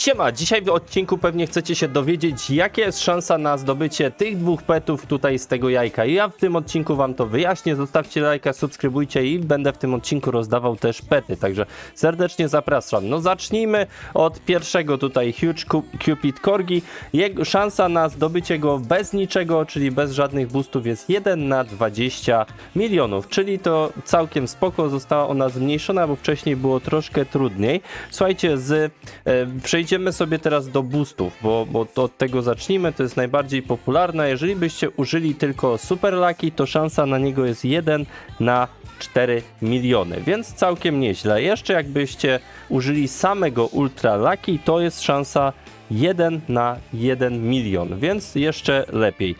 Siema, dzisiaj w odcinku pewnie chcecie się dowiedzieć, jaka jest szansa na zdobycie tych dwóch petów tutaj z tego jajka. I ja w tym odcinku wam to wyjaśnię, zostawcie lajka, subskrybujcie i będę w tym odcinku rozdawał też pety, także serdecznie zapraszam. No zacznijmy od pierwszego tutaj Huge Cu- Cupid Corgi. Jego szansa na zdobycie go bez niczego, czyli bez żadnych boostów jest 1 na 20 milionów, czyli to całkiem spoko, została ona zmniejszona, bo wcześniej było troszkę trudniej. Słuchajcie, z, e, przejdziemy sobie teraz do boostów, bo, bo od tego zacznijmy, to jest najbardziej popularne. Jeżeli byście użyli tylko Super Lucky, to szansa na niego jest 1 na 4 miliony, więc całkiem nieźle. Jeszcze jakbyście użyli samego Ultra Lucky, to jest szansa 1 na 1 milion, więc jeszcze lepiej.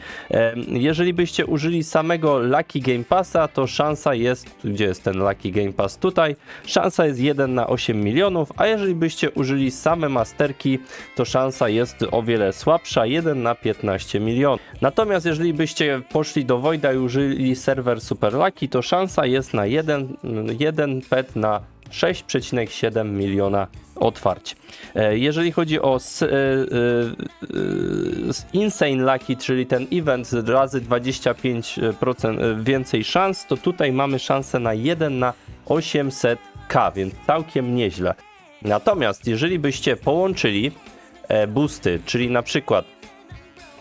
Jeżeli byście użyli samego Lucky Game Passa, to szansa jest, gdzie jest ten Lucky Game Pass? Tutaj. Szansa jest 1 na 8 milionów, a jeżeli byście użyli same masterki, to szansa jest o wiele słabsza, 1 na 15 milionów. Natomiast jeżeli byście poszli do Voida i użyli serwer Super Lucky, to szansa jest na 1, 1 pet na 6,7 miliona otwarć. E, Jeżeli chodzi o Insane Lucky, czyli ten event razy 25% e, więcej szans, to tutaj mamy szansę na 1 na 800k, więc całkiem nieźle. Natomiast jeżeli byście połączyli e, boosty, czyli na przykład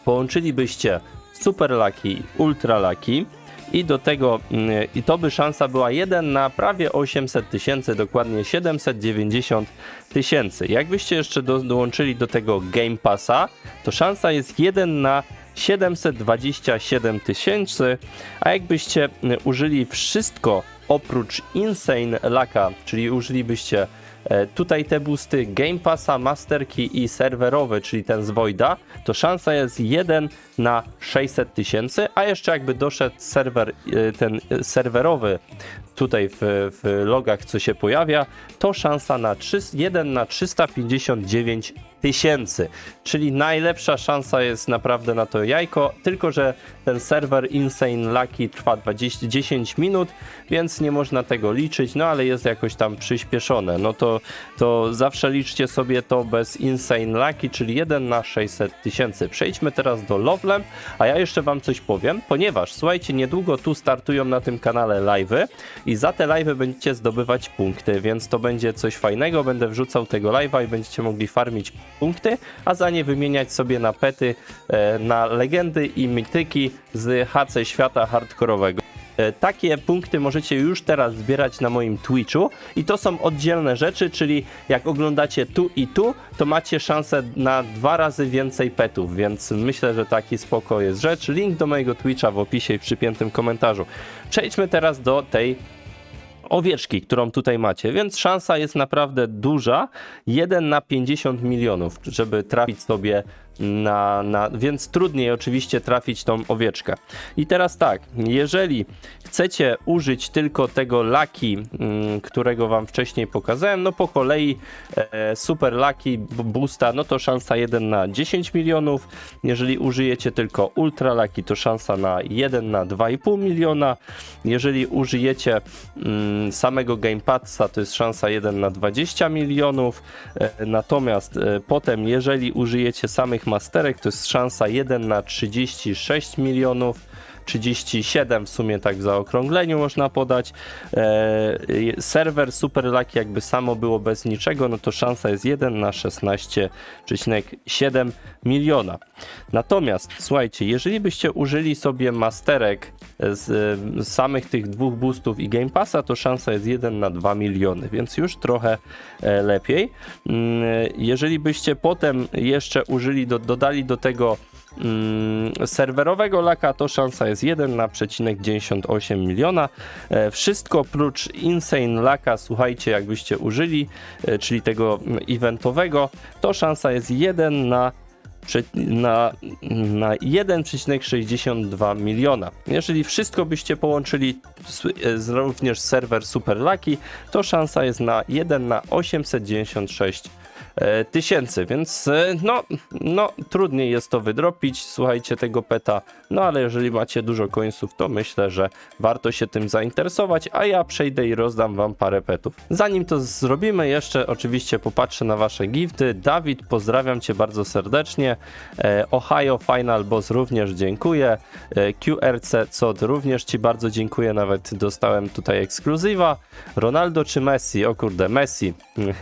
połączylibyście Super Lucky, Ultra Lucky i do tego, mm, i to by szansa była 1 na prawie 800 tysięcy, dokładnie 790 tysięcy. Jakbyście jeszcze do, dołączyli do tego Game Passa, to szansa jest 1 na 727 tysięcy, a jakbyście mm, użyli wszystko oprócz Insane Lucka, czyli użylibyście E, Tutaj te boosty Game Passa, Masterki i serwerowe, czyli ten z Voida, to szansa jest 1 na 600 tysięcy, a jeszcze jakby doszedł serwer, e, ten e, serwerowy tutaj w, w logach, co się pojawia, to szansa na 3, 1 na 359 tysięcy, czyli najlepsza szansa jest naprawdę na to jajko, tylko że ten serwer Insane Lucky trwa 20, 10 minut, więc nie można tego liczyć, no ale jest jakoś tam przyspieszone, no to, to zawsze liczcie sobie to bez Insane Lucky, czyli 1 na 600 tysięcy. Przejdźmy teraz do Lovelam, a ja jeszcze wam coś powiem, ponieważ słuchajcie, niedługo tu startują na tym kanale live'y i za te live'y będziecie zdobywać punkty, więc to będzie coś fajnego, będę wrzucał tego live'a i będziecie mogli farmić punkty, a za nie wymieniać sobie na pety, e, na legendy i mityki z HC świata hardkorowego. E, Takie punkty możecie już teraz zbierać na moim Twitchu i to są oddzielne rzeczy, czyli jak oglądacie tu i tu, to macie szansę na dwa razy więcej petów, więc myślę, że taki spoko jest rzecz. Link do mojego Twitcha w opisie i w przypiętym komentarzu. Przejdźmy teraz do tej owieczki, którą tutaj macie, więc szansa jest naprawdę duża, 1 na 50 milionów, żeby trafić sobie na, na, więc trudniej oczywiście trafić tą owieczkę. I teraz tak, jeżeli chcecie użyć tylko tego Lucky, mm, którego wam wcześniej pokazałem, no po kolei e, Super b- Boosta, no to szansa 1 na 10 milionów, jeżeli użyjecie tylko Ultra Lucky, to szansa na 1 na 2,5 miliona, jeżeli użyjecie mm, samego Game Passa, to jest szansa 1 na 20 milionów, e, natomiast e, potem jeżeli użyjecie samych masterek, to jest szansa 1 na 36 milionów, 37 w sumie tak w zaokrągleniu można podać. E, serwer Super Lucky jakby samo było bez niczego, no to szansa jest 1 na 16,7 miliona. Natomiast słuchajcie, jeżeli byście użyli sobie masterek z, z samych tych dwóch boostów i Game Passa, to szansa jest 1 na 2 miliony, więc już trochę e, lepiej. Mm, Jeżeli byście potem jeszcze użyli, do, dodali do tego serwerowego laka, to szansa jest 1 na przecinek 98 miliona. E, wszystko oprócz Insane laka, słuchajcie, jakbyście użyli, e, czyli tego mm, eventowego, to szansa jest 1 na na, na 1,62 miliona. Jeżeli wszystko byście połączyli z, z również serwer Super Lucky, to szansa jest na 1 na 896 e, tysięcy, więc e, no, no trudniej jest to wydropić, słuchajcie tego peta, no ale jeżeli macie dużo końców, to myślę, że warto się tym zainteresować, a ja przejdę i rozdam wam parę petów. Zanim to zrobimy, jeszcze oczywiście popatrzę na wasze gifty. Dawid, pozdrawiam cię bardzo serdecznie. E, Ohio Final Boss również dziękuję. E, QRC Cod również ci bardzo dziękuję, nawet dostałem tutaj ekskluzywa. Ronaldo czy Messi? O kurde, Messi.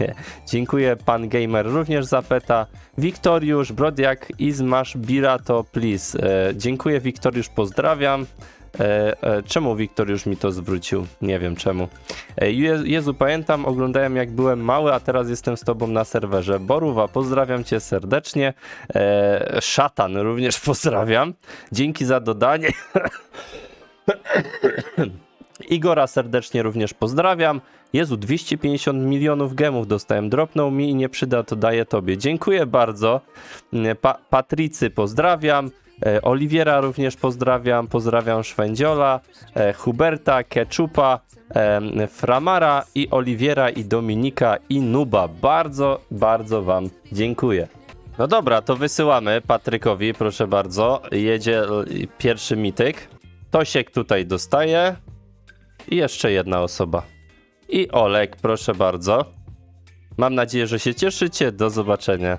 dziękuję pan Gamer również za peta. Wiktoriusz, Brodiak, Izmasz, Birato, please. E, dziękuję Wiktoriusz, pozdrawiam. E, e, czemu Wiktoriusz mi to zwrócił? Nie wiem czemu. E, Je, Jezu, pamiętam, oglądałem jak byłem mały, a teraz jestem z tobą na serwerze. Boruwa, pozdrawiam cię serdecznie. E, szatan również pozdrawiam. Dzięki za dodanie. Igora serdecznie również pozdrawiam. Jezu, 250 milionów gemów dostałem. Dropnął mi i nie przyda, to daję tobie. Dziękuję bardzo. Pa Patrycy pozdrawiam. E, Oliwiera również pozdrawiam. Pozdrawiam Szwędziola, e, Huberta, Keczupa, e, Framara i Oliwiera i Dominika i Nuba. Bardzo, bardzo wam dziękuję. No dobra, to wysyłamy Patrykowi, proszę bardzo. Jedzie pierwszy mityk. Tosiek tutaj dostaje. I jeszcze jedna osoba. I Olek, proszę bardzo. Mam nadzieję, że się cieszycie. Do zobaczenia.